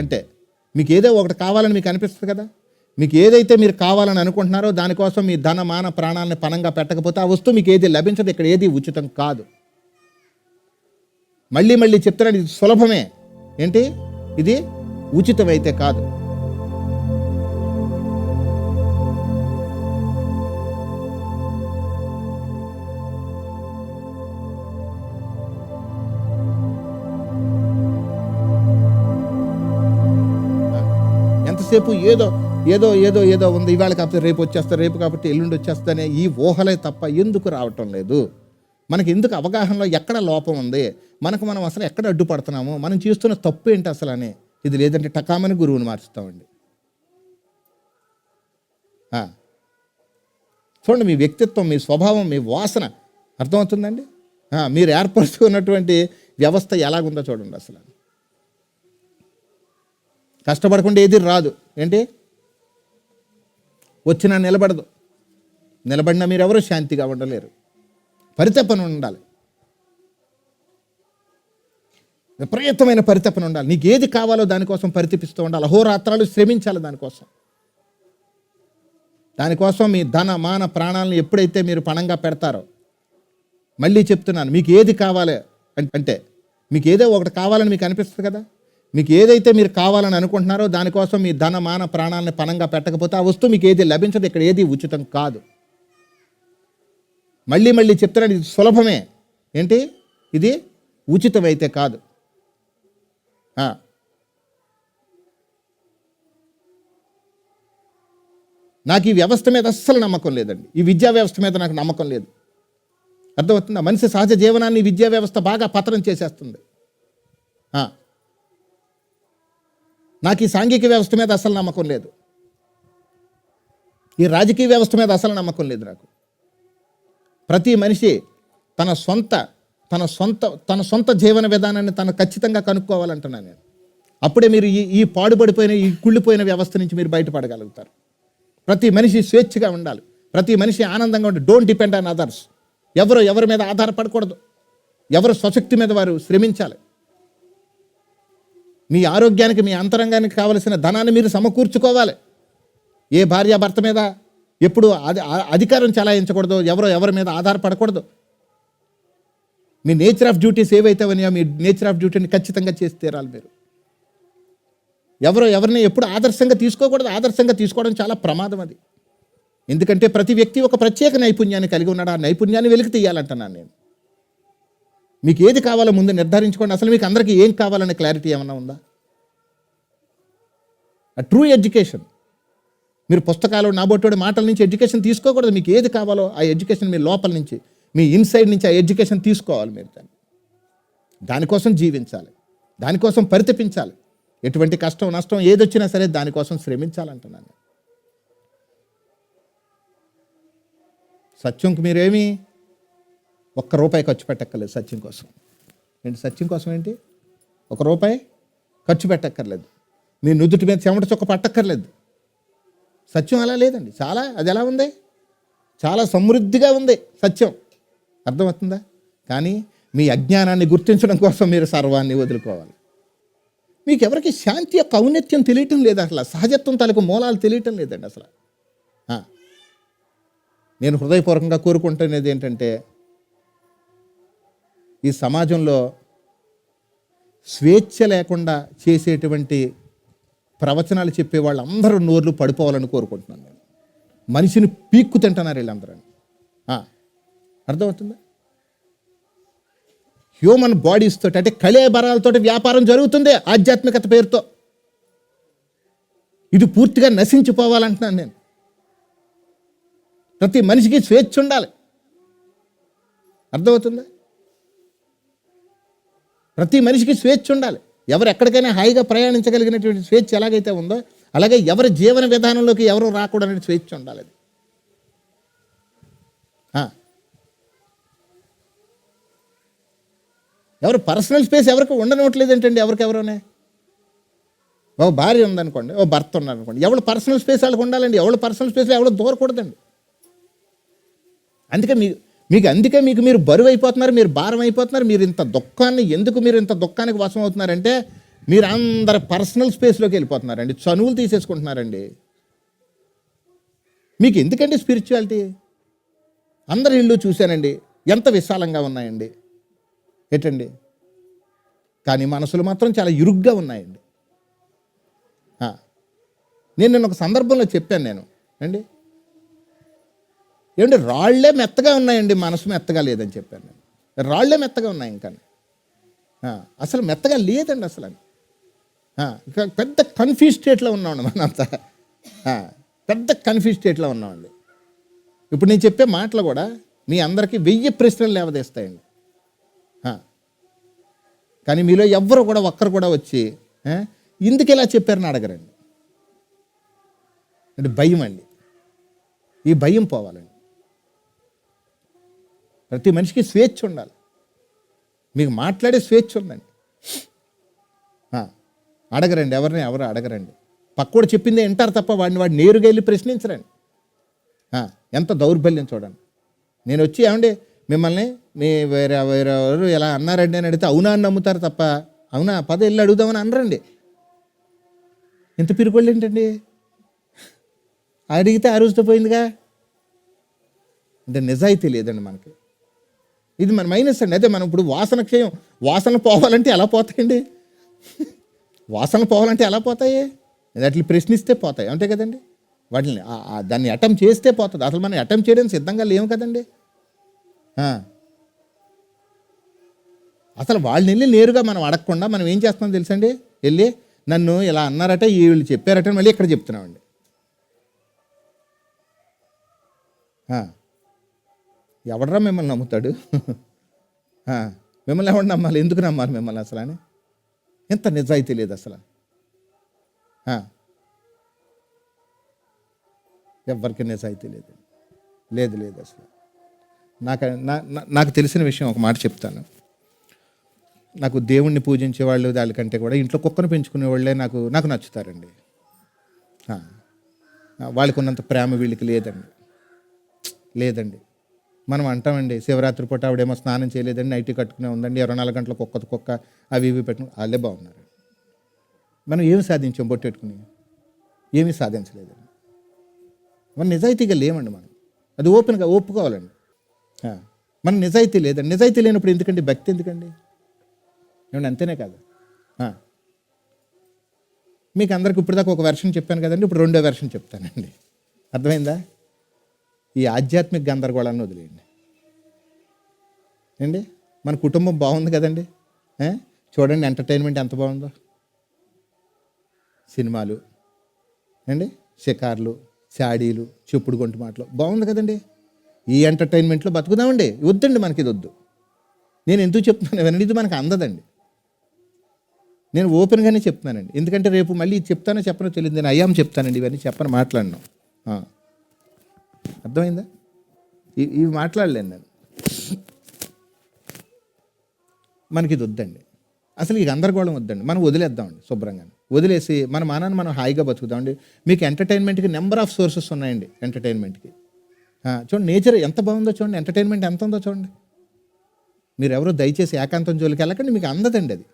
అంటే మీకు ఏదో ఒకటి కావాలని మీకు అనిపిస్తుంది కదా? మీకు ఏదైతే మీరు కావాలని అనుకుంటున్నారో దానికోసం మీ ధన మాన ప్రాణాలని పణంగా పెట్టకపోతే ఆ వస్తువు మీకు ఏది లభించదు ఇక్కడ ఏది ఉచితం కాదు. మళ్ళీ మళ్ళీ చెప్తున్నాను ఇది సులభమే. ఏంటి? ఇది ఉచితమైతే కాదు. ఎంతసేపు ఏదో ఏదో ఏదో ఏదో ఉంది. ఇవాళ కాకపోతే రేపు వచ్చేస్తా రేపు కాబట్టి ఎల్లుండి వచ్చేస్తానే ఈ ఊహలే తప్ప ఎందుకు రావటం లేదు? మనకి ఎందుకు అవగాహనలో ఎక్కడ లోపం ఉంది? మనకు మనం అసలు ఎక్కడ అడ్డుపడుతున్నాము? మనం చేస్తున్న తప్పు ఏంటి అసలు అని. ఇది లేదంటే టకామని గురువుని మార్చుతామండి. చూడండి మీ వ్యక్తిత్వం మీ స్వభావం మీ వాసన అర్థమవుతుందండి? మీరు ఏర్పరచుకున్నటువంటి వ్యవస్థ ఎలాగుందో చూడండి అసలు. కష్టపడకుండా ఏది రాదు. ఏంటి? వచ్చినా నిలబడదు. నిలబడినా మీరు ఎవరు శాంతిగా ఉండలేరు. పరితపన ఉండాలి. విపరీతమైన పరితపన ఉండాలి. నీకు ఏది కావాలో దానికోసం పరితపిస్తూ ఉండాలి. అహోరాత్రాలు శ్రమించాలి దానికోసం. దానికోసం మీ ధన మాన ప్రాణాలను ఎప్పుడైతే మీరు పణంగా పెడతారో మళ్ళీ చెప్తున్నాను మీకు ఏది కావాలి అంటే మీకు ఏదో ఒకటి కావాలని మీకు అనిపిస్తుంది కదా? మీకు ఏదైతే మీరు కావాలని అనుకుంటున్నారో దానికోసం మీ ధన మాన ప్రాణాలను పణంగా పెట్టకపోతే ఆ వస్తువు మీకు ఏది లభించదు ఇక్కడ ఏది ఉచితం కాదు. మళ్ళీ మళ్ళీ చెప్తున్నాను ఇది సులభమే. ఏంటి? ఇది ఉచితమైతే కాదు. నాకు ఈ వ్యవస్థ మీద అస్సలు నమ్మకం లేదండి. ఈ విద్యా వ్యవస్థ మీద నాకు నమ్మకం లేదు. అర్థమవుతుందా? మనిషి సహజ జీవనాన్ని విద్యా వ్యవస్థ బాగా పతనం చేసేస్తుంది. నాకు ఈ సాంఘిక వ్యవస్థ మీద అసలు నమ్మకం లేదు. ఈ రాజకీయ వ్యవస్థ మీద అసలు నమ్మకం లేదు నాకు. ప్రతి మనిషి తన సొంత తన సొంత తన సొంత జీవన విధానాన్ని తను ఖచ్చితంగా కనుక్కోవాలంటున్నాను నేను. అప్పుడే మీరు ఈ ఈ పాడుపడిపోయిన ఈ కుళ్ళిపోయిన వ్యవస్థ నుంచి మీరు బయటపడగలుగుతారు. ప్రతి మనిషి స్వేచ్ఛగా ఉండాలి. ప్రతి మనిషి ఆనందంగా ఉండాలి డోంట్ డిపెండ్ ఆన్ అదర్స్ ఎవరు ఎవరి మీద ఆధారపడకూడదు. ఎవరు స్వశక్తి మీద వారు శ్రమించాలి. మీ ఆరోగ్యానికి మీ అంతరంగానికి కావలసిన ధనాన్ని మీరు సమకూర్చుకోవాలి. ఏ భార్య భర్త మీద ఎప్పుడు అది అధికారం చలాయించకూడదు ఎవరో ఎవరి మీద ఆధారపడకూడదు. మీ నేచర్ ఆఫ్ డ్యూటీస్ ఏవైతే ఉన్నాయో మీ నేచర్ ఆఫ్ డ్యూటీని ఖచ్చితంగా చేసి తీరాలి మీరు. ఎవరో ఎవరిని ఎప్పుడు ఆదర్శంగా తీసుకోకూడదు ఆదర్శంగా తీసుకోవడం చాలా ప్రమాదం అది. ఎందుకంటే ప్రతి వ్యక్తి ఒక ప్రత్యేక నైపుణ్యాన్ని కలిగి ఉన్నాడు. ఆ నైపుణ్యాన్ని వెలికి తీయాలంటున్నాను నేను. మీకు ఏది కావాలో ముందు నిర్ధారించుకోండి. అసలు మీకు అందరికీ ఏం కావాలనే క్లారిటీ ఏమన్నా ఉందా? ట్రూ ఎడ్యుకేషన్ మీరు పుస్తకాలు నాబొట్టుడి మాటల నుంచి ఎడ్యుకేషన్ తీసుకోకూడదు. మీకు ఏది కావాలో ఆ ఎడ్యుకేషన్ మీ లోపల నుంచి మీ ఇన్సైడ్ నుంచి ఆ ఎడ్యుకేషన్ తీసుకోవాలి మీరు దాన్ని. దానికోసం జీవించాలి. దానికోసం పరితపించాలి. ఎటువంటి కష్టం నష్టం ఏదొచ్చినా సరే దానికోసం శ్రమించాలంటున్నాను సత్యంకి మీరేమి ఒక్క రూపాయి ఖర్చు పెట్టక్కర్లేదు సత్యం కోసం. ఏంటి సత్యం కోసం ఏంటి? ఒక రూపాయి ఖర్చు పెట్టక్కర్లేదు. మీ నుదుటి మీద చెమట చొక్క పట్టక్కర్లేదు. సత్యం అలా లేదండి. చాలా అది ఎలా ఉంది? చాలా సమృద్ధిగా ఉంది సత్యం. అర్థమవుతుందా? కానీ మీ అజ్ఞానాన్ని గుర్తించడం కోసం మీరు సర్వాన్ని వదులుకోవాలి. మీకు ఎవరికి శాంతి యొక్క ఔన్నత్యం తెలియటం లేదు అసలు. సహజత్వం తాలూకు మూలాలు తెలియటం లేదండి అసలు. నేను హృదయపూర్వకంగా కోరుకుంటున్నది ఏంటంటే ఈ సమాజంలో స్వేచ్ఛ లేకుండా చేసేటువంటి ప్రవచనాలు చెప్పే వాళ్ళందరూ నోర్లు పడిపోవాలని కోరుకుంటున్నాను నేను. మనిషిని పీక్కు తింటున్నారు వీళ్ళందరూ. అర్థమవుతుందా? హ్యూమన్ బాడీస్ తోటి అంటే కళేబరాలతోటి వ్యాపారం జరుగుతుంది ఆధ్యాత్మికత పేరుతో. ఇది పూర్తిగా నశించిపోవాలంటున్నాను నేను. ప్రతి మనిషికి స్వేచ్ఛ ఉండాలి. అర్థమవుతుందా? ప్రతి మనిషికి స్వేచ్ఛ ఉండాలి. ఎవరు ఎక్కడికైనా హాయిగా ప్రయాణించగలిగినటువంటి స్వేచ్ఛ ఎలాగైతే ఉందో అలాగే ఎవరి జీవన విధానంలోకి ఎవరు రాకూడని స్వేచ్ఛ ఉండాలి అది. ఎవరు పర్సనల్ స్పేస్ ఎవరికి ఉండనివ్వట్లేదు ఏంటండి ఎవరికెవరోనే ఓ భార్య ఉందనుకోండి ఓ భర్త ఉన్నారనుకోండి ఎవరు పర్సనల్ స్పేస్ వాళ్ళకి ఉండాలండి ఎవరు పర్సనల్ స్పేస్లో ఎవరు దూరకూడదండి. అందుకే మీ మీకు అందుకే మీకు మీరు బరువు అయిపోతున్నారు మీరు భారం అయిపోతున్నారు మీరు ఇంత దుఃఖాన్ని ఎందుకు మీరు ఇంత దుఃఖానికి వశం అవుతున్నారంటే మీరు అందరు పర్సనల్ స్పేస్లోకి వెళ్ళిపోతున్నారండి చనువులు తీసేసుకుంటున్నారండి. మీకు ఎందుకండి స్పిరిచువాలిటీ? అందరి ఇళ్ళు చూశానండి ఎంత విశాలంగా ఉన్నాయండి. ఏంటండి కానీ మనసులు మాత్రం చాలా ఇరుగ్గా ఉన్నాయండి. నేను నిన్న ఒక సందర్భంలో చెప్పాను నేను అండి? ఏమంటే రాళ్ళే మెత్తగా ఉన్నాయండి మనసు మెత్తగా లేదని చెప్పాను నేను. రాళ్ళే మెత్తగా ఉన్నాయి ఇంకా. అసలు మెత్తగా లేదండి అసలు ఆ, పెద్ద కన్ఫ్యూజ్ స్టేట్లో ఉన్నామండి మనంతా. పెద్ద కన్ఫ్యూజ్ స్టేట్లో ఉన్నామండి. ఇప్పుడు నేను చెప్పే మాటలు కూడా మీ అందరికీ వెయ్యి ప్రశ్నలు లేవదేస్తాయండి. కానీ మీలో ఎవ్వరు కూడా ఒక్కరు కూడా వచ్చి ఇందుకు ఇలా చెప్పారని అడగరండి. అంటే భయం అండి. ఈ భయం పోవాలండి. ప్రతి మనిషికి స్వేచ్ఛ ఉండాలి. మీకు మాట్లాడే స్వేచ్ఛ ఉందండి. అడగరండి ఎవరిని ఎవరు అడగరండి. పక్కోడు చెప్పిందే వింటారు తప్ప వాడిని వాడు నేరుగా వెళ్ళి ప్రశ్నించరండి. ఎంత దౌర్బల్యం చూడండి. నేను వచ్చి ఏమండి మిమ్మల్ని మీ వేరే వేరే ఎవరు ఎలా అన్నారండి అని అడిగితే అవునా అని నమ్ముతారు తప్ప అవునా? పద వెళ్ళి అడుగుదామని అనరండి. ఎంత పిరుకోళ్ళు ఏంటండి? అడిగితే ఆ రోజుతో పోయిందిగా? అంటే నిజాయితీ లేదండి మనకి. ఇది మన మైనస్ అండి. అదే మనం ఇప్పుడు వాసన క్షయం వాసన పోవాలంటే ఎలా పోతాయండి? వాసన పోవాలంటే ఎలా పోతాయి? అట్లా ప్రశ్నిస్తే పోతాయి అంతే కదండి? వాటిని దాన్ని అటెంప్ట్ చేస్తే పోతుంది. అసలు మనం అటెంప్ట్ చేయడానికి సిద్ధంగా లేము కదండి? అసలు వాళ్ళని వెళ్ళి నేరుగా మనం అడగకుండా మనం ఏం చేస్తున్నాం తెలుసండి? వెళ్ళి నన్ను ఇలా అన్నారట ఈ వీళ్ళు చెప్పారట మళ్ళీ ఇక్కడ చెప్తున్నామండి. ఎవడరా మిమ్మల్ని నమ్ముతాడు? మిమ్మల్ని ఎవడు నమ్మాలి? ఎందుకు నమ్మాలి మిమ్మల్ని అసలు అని? ఎంత నిజాయితీ లేదు అసలు. ఎవరికి నిజాయితీ లేదు. లేదు లేదు అసలు. నాకు నా- నాకు తెలిసిన విషయం ఒక మాట చెప్తాను. నాకు దేవుణ్ణి పూజించే వాళ్ళు దానికంటే కూడా ఇంట్లో కుక్కను పెంచుకునే వాళ్ళే నాకు నాకు నచ్చుతారండి. వాళ్ళకున్నంత వాళ్ళకు ఉన్నంత ప్రేమ వీళ్ళకి లేదండి. లేదండి. మనం అంటామండి శివరాత్రి పూట ఆవిడేమో స్నానం చేయలేదండి నైట్ కట్టుకునే ఉందండి ఇరవై నాలుగు గంటల కుక్క కుక్క అవి ఇవి పెట్టుకుని వాళ్ళే బాగున్నారు. మనం ఏమి సాధించాం బొట్టెట్టుకుని ఏమీ సాధించలేదండి. మన నిజాయితీగా లేమండి మనం. అది ఓపెన్గా ఒప్పుకోవాలండి. మన నిజాయితీ లేదండి. నిజాయితీ లేనప్పుడు ఎందుకండి? భక్తి ఎందుకండి? ఏమండి అంతేనే కాదు. మీకు అందరికి ఇప్పుడు దాకా ఒక వెర్షన్ చెప్పాను కదండి ఇప్పుడు రెండో వెర్షన్ చెప్తానండి. అర్థమైందా? ఈ ఆధ్యాత్మిక గందరగోళాన్ని వదిలేయండి. ఏండి మన కుటుంబం బాగుంది కదండి. చూడండి ఎంటర్టైన్మెంట్ ఎంత బాగుందో. సినిమాలు. అండి షికార్లు శాడీలు చెప్పుడు గొంటు మాటలు. బాగుంది కదండి. ఈ ఎంటర్టైన్మెంట్లో బతుకుదామండి. వద్దండి మనకి ఇది వద్దు. నేను ఎందుకు చెప్తున్నాను? ఇవన్నీ ఇది మనకు అందదండి. నేను ఓపెన్గానే చెప్తున్నానండి. ఎందుకంటే రేపు మళ్ళీ చెప్తానో చెప్పనో తెలియదు. నేను అయ్యాం చెప్తానండి. ఇవన్నీ చెప్పని మాట్లాడినాం. అర్థమైందా? ఇవి మాట్లాడలేను నేను. మనకి ఇది వద్దండి. అసలు ఈ గందరగోళం వద్దండి. మనం వదిలేద్దామండి శుభ్రంగా. వదిలేసి మన మానాన్ని మనం హాయిగా బతుకుదామండి మీకు ఎంటర్టైన్మెంట్కి నెంబర్ ఆఫ్ సోర్సెస్ ఉన్నాయండి ఎంటర్టైన్మెంట్కి. చూడండి నేచర్ ఎంత బాగుందో చూడండి ఎంటర్టైన్మెంట్ ఎంత ఉందో చూడండి. మీరు ఎవరో దయచేసి ఏకాంతం జోలికి వెళ్ళకండి మీకు అందదండి అది.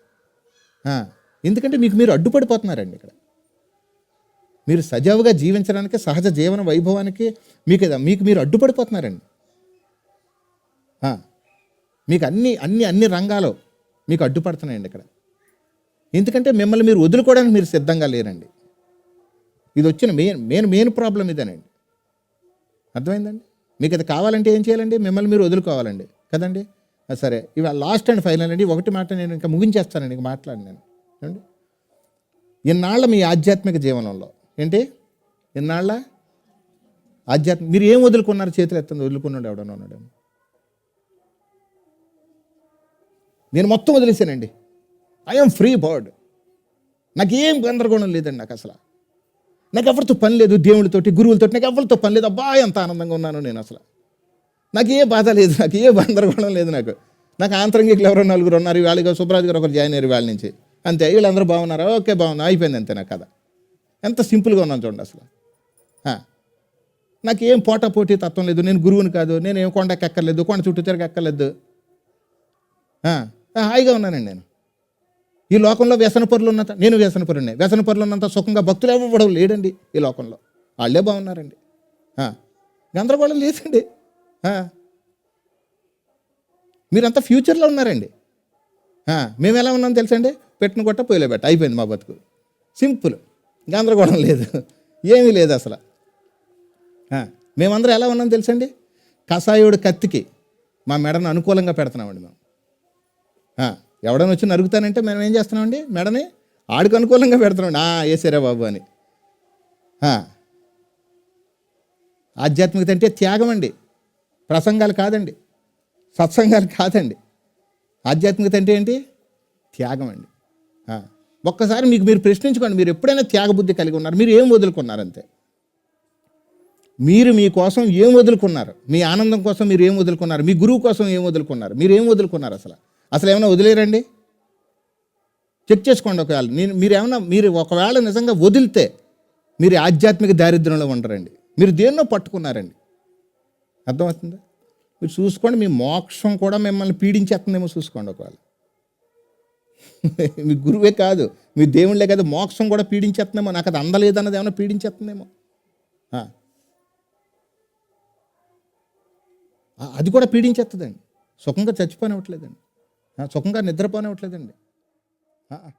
ఎందుకంటే మీకు మీరు అడ్డుపడిపోతున్నారండి ఇక్కడ. మీరు సజావుగా జీవించడానికి సహజ జీవన వైభవానికి మీకు ఇది- మీకు మీరు అడ్డుపడిపోతున్నారండి. మీకు అన్ని అన్ని అన్ని రంగాలు మీకు అడ్డుపడుతున్నాయండి ఇక్కడ. ఎందుకంటే మిమ్మల్ని మీరు వదులుకోవడానికి మీరు సిద్ధంగా లేరండి. ఇది వచ్చిన మెయిన్ మెయిన్ మెయిన్ ప్రాబ్లం ఇదేనండి. అర్థమైందండి? మీకు అది కావాలంటే ఏం చేయాలండి? మిమ్మల్ని మీరు వదులుకోవాలండి. కదండి? సరే. ఇవాళ లాస్ట్ అండ్ ఫైనల్ అండి. ఒకటి మాట నేను ఇంకా ముగించేస్తానండి ఇంకా మాట్లాడి నేను. ఇన్నాళ్ళ మీ ఆధ్యాత్మిక జీవనంలో ఏంటి? ఇన్నాళ్ళ ఆధ్యాత్మ మీరు ఏం వదులుకున్నారు? చేతులు ఎత్తంది వదులుకున్నాడు ఎవడన్నా ఉన్నాడేమో. నేను మొత్తం వదిలేసానండి ఐఎమ్ ఫ్రీ బర్డ్ నాకేం గందరగోళం లేదండి నాకు అసలు. నాకు ఎవరితో పని లేదు దేవుడితోటి గురువులతోటి నాకు ఎవరితో పని లేదు. అబ్బా ఎంత ఆనందంగా ఉన్నాను నేను అసలు. నాకు ఏ బాధ లేదు నాకు ఏ గందరగోళం లేదు నాకు. నాకు ఆంతరంగికులు ఎవరో నలుగురు ఉన్నారు వాళ్ళకి సుబ్రాజ్ గారు ఒకరు జాయిన్ అయ్యారు వాళ్ళ నుంచి. అంతే వీళ్ళందరూ బాగున్నారా? ఓకే బాగున్నా. అయిపోయింది అంతే నాకు కథ. ఎంత సింపుల్గా ఉన్నాను చూడండి అసలు. నాకు ఏం పోటా పోటీ తత్వం లేదు. నేను గురువుని కాదు. నేను ఏం కొండకి ఎక్కర్లేదు. కొండ చుట్టూ తిరగ ఎక్కర్లేదు. హాయిగా ఉన్నానండి నేను. ఈ లోకంలో వ్యసన పరులు ఉన్నంత నేను వ్యసన పరునే వ్యసన పరులు ఉన్నంత సుఖంగా భక్తులు ఇవ్వడం లేడండి ఈ లోకంలో. వాళ్ళే బాగున్నారండి. గందరగోళం లేదండి. మీరంతా ఫ్యూచర్లో ఉన్నారండి. మేము ఎలా ఉన్నాం తెలుసండి? పెట్టిన కొట్ట పొయ్యిలో పెట్ట. అయిపోయింది మా బతుకు. సింపుల్. గందరగోళం లేదు. ఏమీ లేదు అసలు. మేమందరం ఎలా ఉన్నాం తెలుసండి? కషాయుడు కత్తికి మా మెడను అనుకూలంగా పెడుతున్నామండి మేము. ఎవడని వచ్చి నరుగుతానంటే మేము ఏం చేస్తున్నామండి? మెడని ఆడికి అనుకూలంగా పెడుతున్నామండి. ఆ వేసారా బాబు అని. ఆధ్యాత్మికత అంటే త్యాగం అండి. ప్రసంగాలు కాదండి. సత్సంగాలు కాదండి. ఆధ్యాత్మికత అంటే ఏంటి? త్యాగం అండి. ఒక్కసారి మీకు మీరు ప్రశ్నించుకోండి మీరు ఎప్పుడైనా త్యాగబుద్ధి కలిగి ఉన్నారు? మీరు ఏం వదులుకున్నారు అంతే? మీరు మీ కోసం ఏం వదులుకున్నారు? మీ ఆనందం కోసం మీరు ఏం వదులుకున్నారు? మీ గురువు కోసం ఏం వదులుకున్నారు? మీరు ఏం వదులుకున్నారు అసలు? అసలు ఏమైనా వదిలేరండి? చెక్ చేసుకోండి ఒకవేళ. నేను మీరు ఏమైనా మీరు ఒకవేళ నిజంగా వదిలితే మీరు ఆధ్యాత్మిక దారిద్ర్యంలో ఉండరండి. మీరు దేన్నో పట్టుకున్నారండి. అర్థమవుతుందా? మీరు చూసుకోండి మీ మోక్షం కూడా మిమ్మల్ని పీడించేస్తుందేమో చూసుకోండి ఒకవేళ. మీ గురువే కాదు మీ దేవుళ్ళే కాదు మోక్షం కూడా పీడించేస్తుందేమో నాకు అది అందలేదన్నది ఏమైనా పీడించేస్తుందేమో. అది కూడా పీడించేస్తుందండి. సుఖంగా చచ్చిపోనివ్వట్లేదండి. సుఖంగా నిద్రపోనివ్వట్లేదండి. ఆ,